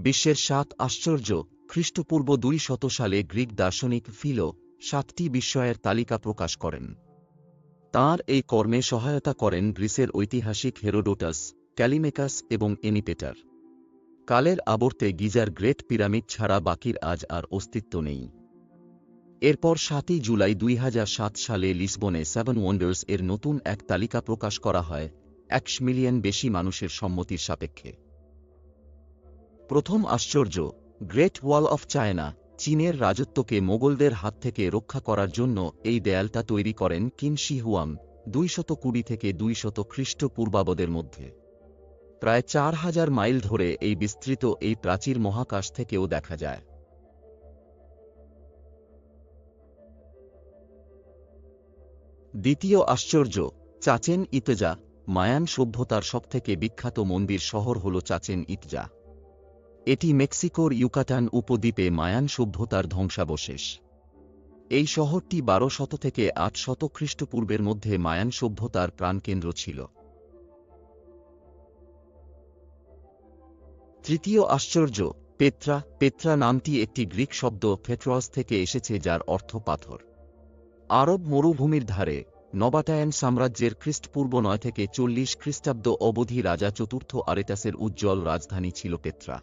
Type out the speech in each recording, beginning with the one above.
বিশ্বের সাত আশ্চর্য খ্রিস্টপূর্ব দুই শত সালে গ্রিক দার্শনিক ফিলো সাতটি বিস্ময়ের তালিকা প্রকাশ করেন। তাঁর এই কর্মে সহায়তা করেন গ্রিসের ঐতিহাসিক হেরোডোটাস, ক্যালিমেকাস এবং এনিপেটার। কালের আবর্তে গিজার গ্রেট পিরামিড ছাড়া বাকির আজ আর অস্তিত্ব নেই। এরপর সাতই জুলাই দুই হাজার সাত সালে লিসবনে সেভেন ওয়ান্ডার্স এর নতুন এক তালিকা প্রকাশ করা হয় একশ মিলিয়ন বেশি মানুষের সম্মতির সাপেক্ষে। প্রথম আশ্চর্য, গ্রেট ওয়াল অফ চায়না, চীনের রাজত্বকে মোগলদের হাত থেকে রক্ষা করার জন্য এই দেয়ালটা তৈরি করেন কিন শি হুয়াং দুইশত কুড়ি থেকে দুইশত খ্রিস্টপূর্বাবদের মধ্যে। প্রায় চার হাজার মাইল ধরে এই বিস্তৃত এই প্রাচীর মহাকাশ থেকেও দেখা যায়। দ্বিতীয় আশ্চর্য, চাচেন ইতজা মায়ান সভ্যতার সবথেকে বিখ্যাত মন্দির শহর হল চাচেন ইতজা। এটি মেক্সিকোর ইউকাটান উপদ্বীপে মায়ান সভ্যতার ধ্বংসাবশেষ। এই শহরটি বারো শত থেকে আট শত খ্রিস্টপূর্বের মধ্যে মায়ান সভ্যতার প্রাণকেন্দ্র ছিল। তৃতীয় আশ্চর্য, পেত্রা। পেত্রা নামটি একটি গ্রিক শব্দ ফেট্রস থেকে এসেছে, যার অর্থ পাথর। আরব মরুভূমির ধারে নবাটায়ান সাম্রাজ্যের খ্রিস্টপূর্ব নয় থেকে চল্লিশ খ্রিস্টাব্দ অবধি রাজা চতুর্থ আরেতাসের উজ্জ্বল রাজধানী ছিল পেত্রা।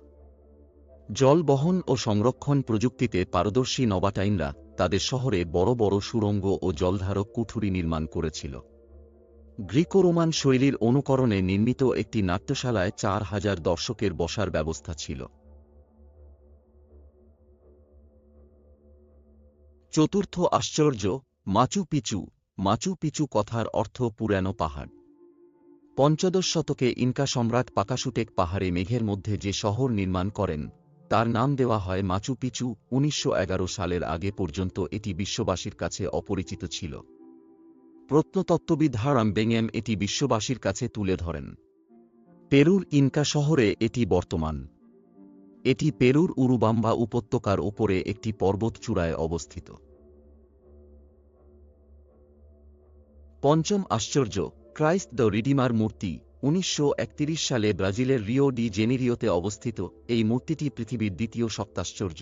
জল বহন ও সংরক্ষণ প্রযুক্তিতে পারদর্শী নবাটাইনরা তাদের শহরে বড় বড় সুড়ঙ্গ ও জলধারক কুঠুরি নির্মাণ করেছিল। গ্রিকো রোমান শৈলীর অনুকরণে নির্মিত একটি নাট্যশালায় চার হাজার দর্শকের বসার ব্যবস্থা ছিল। চতুর্থ আশ্চর্য, মাচু পিচু মাচু পিচু কথার অর্থ পুরানো পাহাড়। পঞ্চদশ শতকে ইনকা সম্রাট পাকাসুটেক পাহাড়ে মেঘের মধ্যে যে শহর নির্মাণ করেন, তার নাম দেওয়া হয় মাচু পিচু উনিশশো এগারো সালের আগে পর্যন্ত এটি বিশ্ববাসীর কাছে অপরিচিত ছিল। প্রত্নতত্ত্ববিদ হারাম বেঙ্গেম এটি বিশ্ববাসীর কাছে তুলে ধরেন। পেরুর ইনকা শহরে এটি বর্তমান। এটি পেরুর উরুবাম্বা উপত্যকার ওপরে একটি পর্বত চূড়ায় অবস্থিত। পঞ্চম আশ্চর্য ক্রাইস্ট দ্য রিডিমার মূর্তি, উনিশশো একত্রিশ সালে ব্রাজিলের রিও ডি জেনিরিওতে অবস্থিত, এই মূর্তিটি পৃথিবীর দ্বিতীয় সপ্তাশ্চর্য।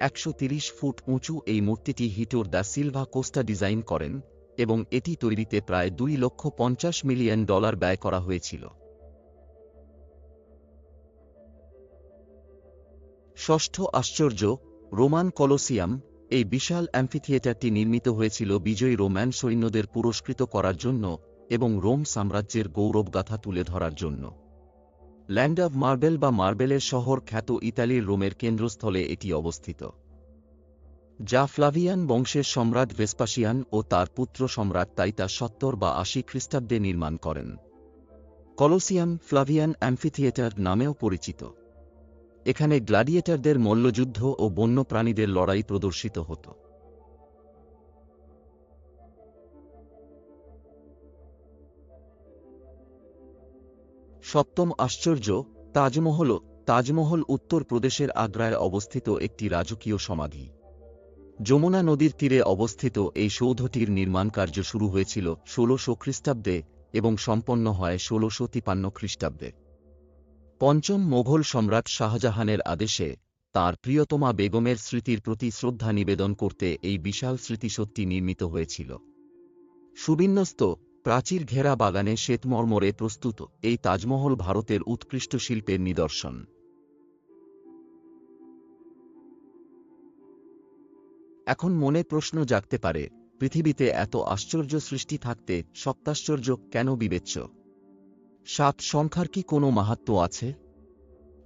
একশো ফুট উঁচু এই মূর্তিটি Heitor da Silva Costa design করেন এবং এটি তৈরিতে প্রায় দুই লক্ষ পঞ্চাশ মিলিয়ন ডলার ব্যয় করা হয়েছিল। ষষ্ঠ আশ্চর্য, রোমান কলোসিয়াম এই বিশাল অ্যাম্ফিথিয়েটারটি নির্মিত হয়েছিল বিজয়ী রোম্যান সৈন্যদের পুরস্কৃত করার জন্য এবং রোম সাম্রাজ্যের গৌরবগাথা তুলে ধরার জন্য। ল্যান্ড অব মার্বেল বা মার্বেলের শহর খ্যাত ইতালির রোমের কেন্দ্রস্থলে এটি অবস্থিত। যা ফ্লাভিয়ান বংশের সম্রাট ভেসপাসিয়ান ও তার পুত্র সম্রাট তাইতা সত্তর বা আশি খ্রিস্টাব্দে নির্মাণ করেন। কলোসিয়াম ফ্লাভিয়ান অ্যাম্ফিথিয়েটার নামেও পরিচিত। এখানে গ্লাডিয়েটারদের মল্লযুদ্ধ ও বন্যপ্রাণীদের লড়াই প্রদর্শিত হতো। সপ্তম আশ্চর্য, তাজমহল তাজমহল উত্তর প্রদেশের আগ্রায় অবস্থিত একটি রাজকীয় সমাধি। যমুনা নদীর তীরে অবস্থিত এই সৌধটির নির্মাণ কার্য শুরু হয়েছিল ষোলশো খ্রিস্টাব্দে এবং সম্পন্ন হয় ষোলশো তিপান্ন খ্রিস্টাব্দে। পঞ্চম মোঘল সম্রাট শাহজাহানের আদেশে তার প্রিয়তমা বেগমের স্মৃতির প্রতি শ্রদ্ধা নিবেদন করতে এই বিশাল স্মৃতিসত্যি নির্মিত হয়েছিল। সুবিন্যস্ত, প্রাচীর ঘেরা বাগানে শ্বেতমর্মরে প্রস্তুত এই তাজমহল ভারতের উৎকৃষ্ট শিল্পের নিদর্শন। এখন মনে প্রশ্ন জাগতে পারে, পৃথিবীতে এত আশ্চর্য সৃষ্টি থাকতে সপ্তাশ্চর্য কেন বিবেচ্য? সাত সংখ্যার কি কোনো মাহাত্ম আছে?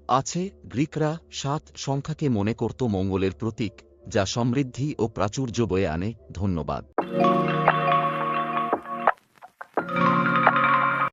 আছে, গ্রিকরা সাত সংখ্যাকে মনে করত মঙ্গলের প্রতীক, যা সমৃদ্ধি ও প্রাচুর্য বয়ে আনে। ধন্যবাদ।